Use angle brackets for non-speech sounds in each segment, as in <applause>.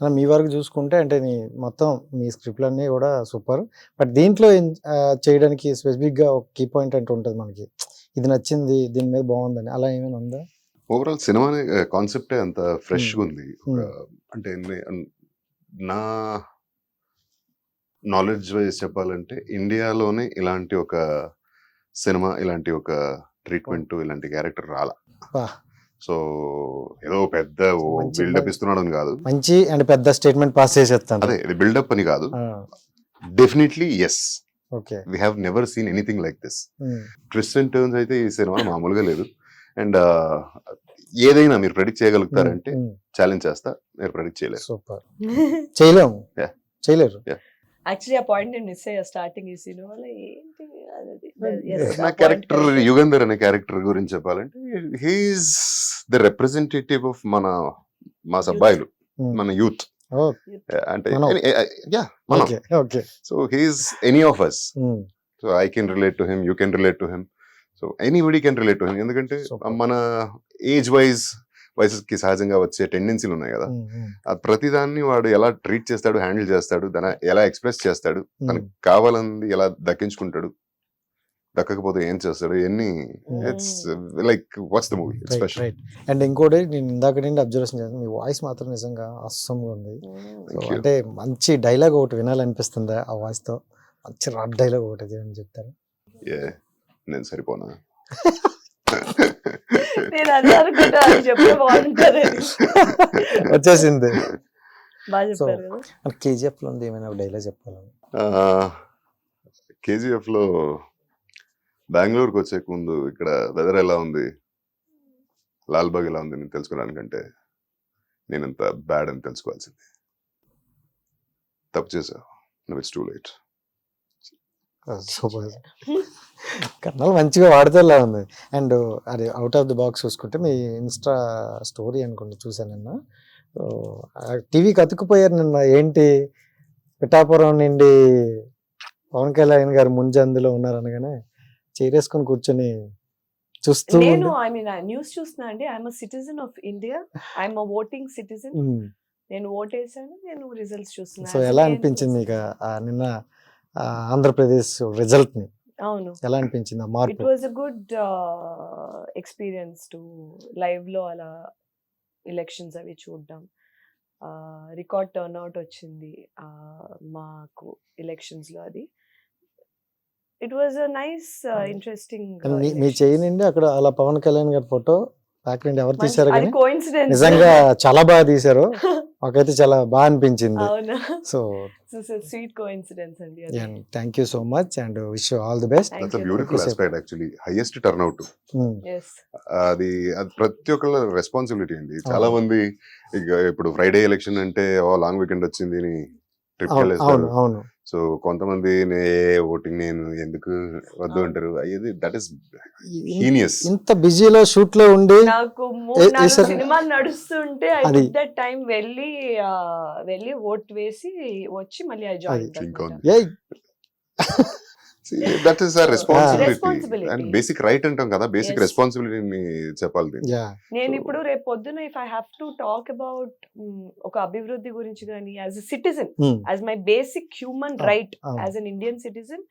అలా మీ వరకు చూసుకుంటే అంటే నీ మొత్తం మీ స్క్రిప్ట్లన్నీ కూడా సూపర్. బట్ దీంట్లో చేయడానికి స్పెసిఫిక్గా ఒక కీ పాయింట్ అంటూ ఉంటుంది మనకి. ఇది నచ్చింది దీని మీద బాగుందని అలా ఏమైనా ఉందా? ఓవరాల్ సినిమా కాన్సెప్టే అంత ఫ్రెష్గా ఉంది. అంటే నే- నాలెడ్జ్ వైజ్ చెప్పాలంటే ఇండియాలోనే ఇలాంటి ఒక సినిమా ఇలాంటి ఒక ట్రీట్మెంట్ ఇలాంటి క్యారెక్టర్ రాలా. సో ఏదో పెద్ద బిల్డప్ ఇస్తున్నాడు అని కాదు. మంచి అండ్ పెద్ద స్టేట్మెంట్ పాస్ చేసేస్తాను అదే ఇది బిల్డప్ అని కాదు. Definitely yes okay we have never seen anything like this twist and turns అయితే ఈ సినిమా మామూలుగా లేదు. అండ్ ఏదైనా మీరు ప్రెడిక్ట్ చేయగలుగుతారంటే ఛాలెంజ్ చేస్తా మీరు ప్రెడిక్ట్ చేయలేరు. సూపర్ చేయలేము. చేయలేరు. యాక్చువల్లీ ఆ పాయింట్ నేను మిస్ అయ్యా స్టార్టింగ్ ఈ సినిమాలో. ఏంటి అది? నా క్యారెక్టర్. యుగంధర్ అనే క్యారెక్టర్ గురించి చెప్పాలంటే హీఈస్ ద రిప్రజెంటేటివ్ ఆఫ్ మన మా అబ్బాయిలు Hmm. మన యూత్ Oh, అంటే. యా మనం so he is any of us so I can relate to him you can relate to him so anybody can relate to him ఎందుకంటే. మన age wise వయసుకి సహజంగా వచ్చే టెండెన్సీలు ఉన్నాయి కదా. ఆ ప్రతిదాన్ని వాడు ఎలా ట్రీట్ చేస్తాడు హ్యాండిల్ చేస్తాడు దాన్ని ఎలా ఎక్స్ప్రెస్ చేస్తాడు తనకు కావాలంది ఎలా దక్కించుకుంటాడు దక్కకపోతే ఏం చేస్తాడు? ఎన్ని it's like what's the movie right special right and ఇంకోటి నేను ఇందాక నుండి అబ్జర్వేషన్ చేస్తాను మీ వాయిస్ మాత్రం నిజంగా అస్సంగా ఉంది. You. అంటే మంచి డైలాగ్ ఒకటి వినాలనిపిస్తుంది ఆ వాయిస్తో? మంచి రాడ్ డైలాగ్ ఒకటి అని చెప్తారు? నేను సరిపోనా? <laughs> నేను అదే బాగుంటుంది. వచ్చేసింది. బాగా చెప్పారు కదా. కేజీఎఫ్లో ఉంది ఏమైనా డైలాగ్ చెప్పాలని కేజీఎఫ్లో బెంగళూరుకి వచ్చే ముందు ఇక్కడ వెదర్ ఎలా ఉంది? లాల్బాగ్ ఎలా ఉంది? నేను తెలుసుకోవడానికంటే నేను ఎంత బ్యాడ్ అని తెలుసుకోవాల్సింది. తప్పు చేసావు. నువ్వు ఇట్స్ టూ లేట్ సూపర్. మంచిగా వాడితేలా ఉంది. అండ్ అది అవుట్ ఆఫ్ ది బాక్స్ చూసుకుంటే మీ ఇన్స్టా స్టోరీ అనుకోండి చూసాను నిన్న. టీవీకి అతుకుపోయారు నిన్న. ఏంటి? పిఠాపురం నుండి పవన్ కళ్యాణ్ గారు ముంజందులో ఉన్నారు అనగానే చైరేసుకొని కూర్చొని చూస్తూ నేను ఐ మీన్ న్యూస్ చూస్తున్నా అండి. I'm citizen of India I'm voting citizen. నేను ఓట్ వేసాను నేను రిజల్ట్స్ చూస్తున్నా. సో ఎలా అనిపించింది మీకు ఆ నిన్న ఆంధ్రప్రదేశ్ రిజల్ట్ని అవును. ఎలా అనిపించింది ఆ ఇట్ మార్పు was a good experience to లైవ్లో అలా ఎలక్షన్స్ అవి చూడడం. రికార్డ్ టర్న్అవుట్ వచ్చింది. uh, మాకు ఎలక్షన్స్లో అది. ఇట్ వాజ్ నైస్ ఇంట్రెస్టింగ్ మీ- చేయి నుండి అక్కడ అలా పవన్ కళ్యాణ్ గారి ఫోటో బ్యాక్ నుండి ఎవరు తీశారు కానీ నిజంగా <laughs> చాలా బాగా తీశారు. మాకైతే చాలా బాగా అనిపించింది. అవునా? సో <laughs> స్వీట్ కోఇన్సిడెన్స్ అండి. Thank you so much and wish all the best that's. Beautiful aspect actually highest turn out. అది అది ప్రతి ఒక్కళ్ళ రెస్పాన్సిబిలిటీ అండి. చాలా. మంది ఇక ఇప్పుడు ఫ్రైడే ఎలక్షన్ అంటే ఓ లాంగ్ వీకెండ్ వచ్చింది అవును అవును సో కొంతమంది ఓటింగ్ నేను ఎందుకు వద్దు. అంటారు? అయ్యేది దట్ ఈస్ ఇన్- హీనియస్. ఇంత బిజీలో షూట్లో ఉండి నాకు సినిమాలు నడుస్తుంటే ఐ దట్ టైం వెళ్ళి వెళ్ళి ఓట్ వేసి వచ్చి మళ్ళీ I join that is responsibility Responsibility. And basic right అంటాం కదా బేసిక్. రెస్పాన్సిబిలిటీని చెప్పాలి నేను ఇప్పుడు రేపు పొద్దున if I have to talk about ఒక అభివృద్ధి గురించి కానీ as a citizen as my basic human right. As an Indian citizen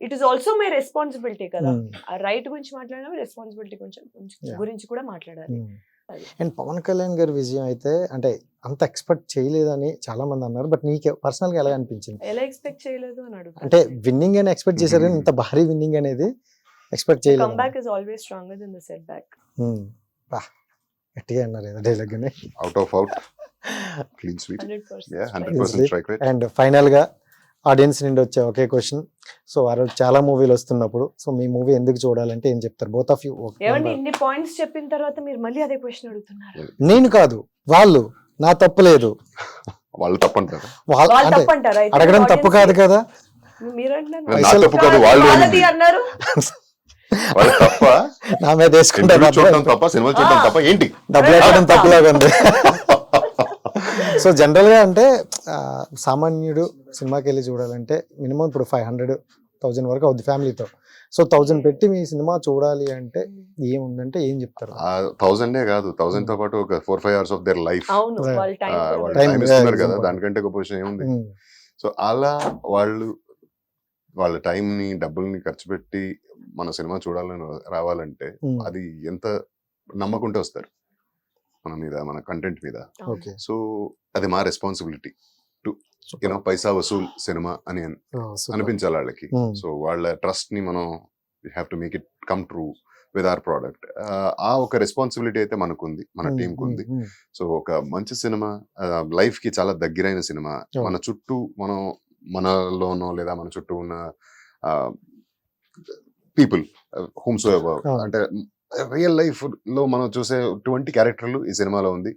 it is also my responsibility కదా Hmm. ఆ రైట్ గురించి మాట్లాడినా రెస్పాన్సిబిలిటీ Yeah. గురించి కూడా మాట్లాడాలి అది. అండ్ పవన్ కళ్యాణ్ గారి విజయం అయితే అంటే అంత ఎక్స్పెక్ట్ చేయలేదని చాలా మంది అన్నారు. బట్ నీకే పర్సనల్గా ఎలా అనిపించింది? ఎలా ఎక్స్పెక్ట్ చేయలేదు అని అంటే విన్నింగ్ అని ఎక్స్పెక్ట్ చేశారు కానీ ఇంత భారీ విన్నింగ్ అనేది ఎక్స్పెక్ట్ చేయలేదు. Is always stronger than the setback. బా గట్టిగా అన్నారు ఏదో డైలాగ్ అని. Out of out clean sweet hundred percent hundred percent strike rate and ఫైనల్గా ఆడియన్స్ నుండి వచ్చే ఒకే క్వశ్చన్. సో ఆ రోజు చాలా మూవీలు వస్తున్నప్పుడు సో మీ మూవీ ఎందుకు చూడాలంటే ఏం చెప్తారు? బోత్ ఆఫ్ యూ ఏమండి ఇన్ని పాయింట్స్ చెప్పిన తర్వాత మీరు మళ్ళీ అదే క్వశ్చన్ అడుగుతున్నారు. నేను కాదు వాళ్ళు. నా తప్పు లేదు. వాళ్ళు వాళ్ళ వాళ్ళు అంటే తప్పు అంటారా అయితే అడగడం తప్పు కాదు కదా. మీరు తప్పు కాదు వాళ్ళు అన్నారు. వాళ్ళు తప్ప? నా మీద వేసుకుంటే ఇంటర్వ్యూ చూడడం తప్ప? సినిమాలు చూడడం. తప్ప? ఏంటి? డబ్బులు ఎక్కడం తప్పులాగా ఉంది సో జనరల్గా అంటే ఆ, సామాన్యుడు సినిమాకి వెళ్ళి చూడాలంటే మినిమం ఇప్పుడు ఫైవ్ హండ్రెడ్ థౌజండ్ వరకు అవుద్ది ఫ్యామిలీతో. సో థౌజండ్ పెట్టి మీ సినిమా చూడాలి అంటే ఏముందంటే ఏం చెప్తారు? ఆ థౌసండే కాదు. థౌసండ్తో పాటు ఒక four five hours of their life. Time ఇస్తున్నారు కదా. దానికంటే గొప్ప విషయం ఏముంది? ఉమ్, సో అలా వాళ్ళు వాళ్ళ time ని డబ్బుల్ని ఖర్చు పెట్టి మన సినిమా చూడాలని రావాలంటే ఉమ్, అది ఎంత నమ్మకుంటే వస్తారు. మన మీద మన కంటెంట్ మీద. ఓకే. సో అది మా responsibility you know Paisa Vasool cinema అని. అనిపించాలి వాళ్ళకి. సో వాళ్ళ ట్రస్ట్ని మనం we have to make it come true with our product ఆ ఒక రెస్పాన్సిబిలిటీ అయితే మనకుంది మన ఉమ్, టీం కు ఉంది సో ఒక మంచి సినిమా లైఫ్కి చాలా దగ్గరైన సినిమా. మన చుట్టూ మనం మనలోనో లేదా మన చుట్టూ ఉన్న పీపుల్ హోమ్స్. అంటే రియల్ లైఫ్లో మనం చూసే ట్వంటీ క్యారెక్టర్లు ఈ సినిమాలో ఉంది.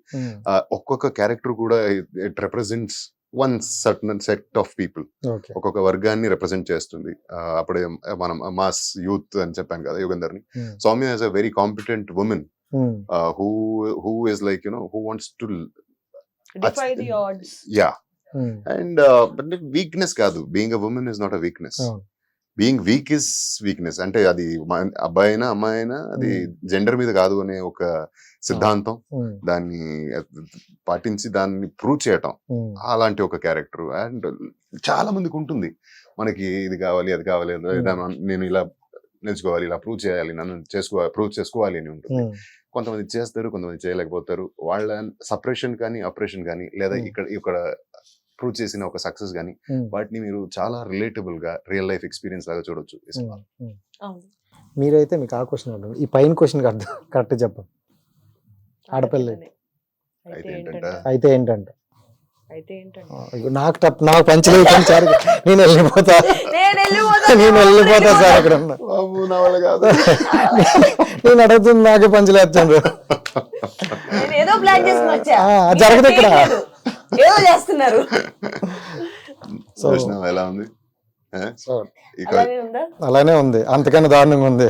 ఒక్కొక్క క్యారెక్టర్ కూడా it represents one certain set of people. ఒక్కొక్క వర్గాన్ని రిప్రజెంట్ చేస్తుంది. అప్పుడే మనం మాస్ యూత్ అని చెప్పాను కదా యుగంధర్ని. Soumya is a very competent women. Um, who who is like you know who wants to yeah. And weakness కాదు. Being a women is not a weakness. Being weak is weakness. అంటే అది అబ్బాయి అయినా అమ్మాయి అయినా అది జెండర్ మీద కాదు అనే ఒక సిద్ధాంతం. దాన్ని పాటించి దాన్ని ప్రూవ్ చేయటం. అలాంటి ఒక క్యారెక్టర్. అండ్ చాలా మందికి ఉంటుంది. మనకి ఇది కావాలి అది కావాలి నేను ఇలా నేర్చుకోవాలి ఇలా ప్రూవ్ చేయాలి నన్ను చేసుకోవాలి ప్రూవ్ చేసుకోవాలి అని ఉంటుంది. కొంతమంది చేస్తారు కొంతమంది చేయలేకపోతారు. వాళ్ళ సపరేషన్ కానీ ఆపరేషన్ కానీ లేదా. ఇక్కడ ఇక్కడ ప్రూవ్ చేసిన ఒక సక్సెస్ కానీ వాటిని మీరు చాలా రిలేటబుల్గా రియల్ లైఫ్ ఎక్స్పీరియన్స్ లాగా చూడొచ్చు మీరైతే మీకు ఆ క్వశ్చన్ అర్థం ఈ పైన క్వశ్చన్ అర్థం కరెక్ట్ చెప్పండి ఆడపిల్ల. అయితే ఏంటంటే? అయితే ఏంటంటే? నాకు తప్ప నాకు పంచలేదు సార్ నేను వెళ్ళిపోతా. నేను వెళ్ళిపోతా సార్ అక్కడ. నేను అడుగుతుంది నాకే పంచలేస్తాను నేను ఏదో ప్లాన్ చేసుకుని వచ్చా. ఆ, మీరు జరగదు ఇక్కడ. ఏదో చేస్తున్నారు. ఎలా ఉంది? అలానే ఉంది? అంతకన్నా దారుణంగా ఉంది.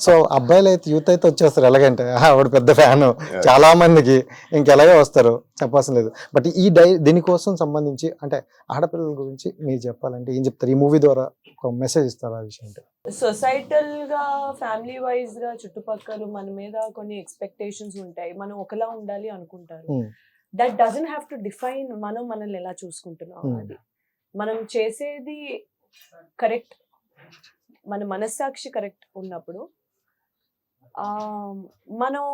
సో అబ్బాయిలు అయితే యూత్ అయితే వచ్చేస్తారు ఎలాగంటే "ఆ, ఆవిడ పెద్ద ఫ్యాన్. చాలా మందికి ఇంకెలాగే వస్తారు. చెప్పాల్సిన లేదు. బట్ ఈ డై దీనికోసం సంబంధించి అంటే ఆడపిల్లల గురించి మీరు చెప్పాలంటే ఏం చెప్తారు? ఈ మూవీ ద్వారా ఒక మెసేజ్ ఇస్తారు ఆ విషయం అంటే? సొసైటల్గా ఫ్యామిలీ వైజ్గా చుట్టుపక్కల మన మీద కొన్ని ఎక్స్పెక్టేషన్స్ ఉంటాయి. మనం ఒకలా ఉండాలి అనుకుంటారు. Hmm. That doesn't have to define మనం మనల్ని ఎలా చూసుకుంటున్నాం Hmm. అది. మనం చేసేది కరెక్ట్ మన మనస్సాక్షి కరెక్ట్ ఉన్నప్పుడు ఆ మనం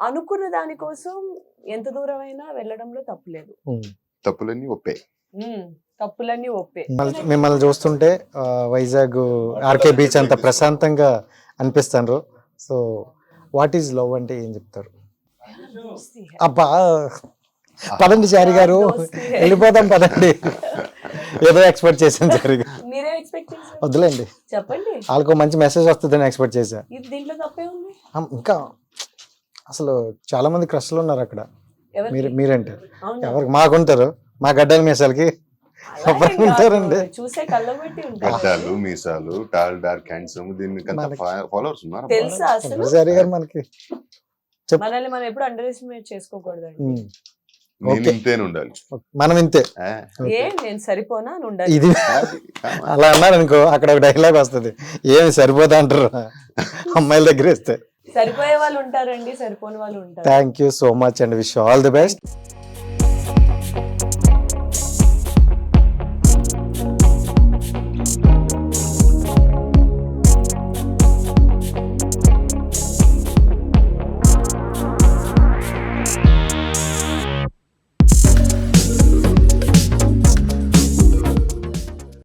అనుకున్న దానికోసం ఎంత దూరమైనా వెళ్ళడంలో తప్పులేదు ఉమ్. తప్పులన్నీ ఒప్పే. Hmm. తప్పులన్నీ ఒప్పే. మిమ్మల్ని మిమ్మల్ని చూస్తుంటే వైజాగ్ ఆర్కే బీచ్ అంత ప్రశాంతంగా అనిపిస్తారు సో వాట్ ఈజ్ లవ్ అంటే ఏం చెప్తారు? <laughs> అబ్బా పదండి చారి గారు. వెళ్ళిపోదాం పదండి. ఏదో ఎక్స్పెక్ట్ చేశాను <laughs> చారి గారు. వద్దులేండి. చెప్పండి. వాళ్ళకు మంచి మెసేజ్ వస్తుందని ఎక్స్పెక్ట్ చేశా. ఇది దీంట్లో తప్పే ఉంది? ఆ, ఇంకా అసలు చాలా మంది క్రష్లు ఉన్నారు అక్కడ? మీరు మీరంటే. అవునా? ఎవరికి? మాకుంటారు. మా గడ్డల మీసాలకి. ఉంటారండి? చూసే మీసాలు టాల్ డార్క్ హ్యాండ్సమ్ దీనికి ఫాలోవర్స్ ఉన్నారు? తెలుసా అసలు? చారి గారు మనకి. మనల్ని మనం ఎప్పుడు అండర్ ఎస్టిమేట్ నేను. ఇంతేనే ఉండాలి. మనం ఇంతే. ఏ నేను సరిపోనా? అని ఉండాలి. ఇది. అలా అన్నారు అనుకో అక్కడ ఒక డైలాగ్ వస్తుంది. ఏమి సరిపోతా అంటారు? అమ్మాయిల దగ్గర ఇస్తే. సరిపోయే వాళ్ళు ఉంటారండి సరిపోని వాళ్ళు ఉంటారు. Thank you so much and wish all the best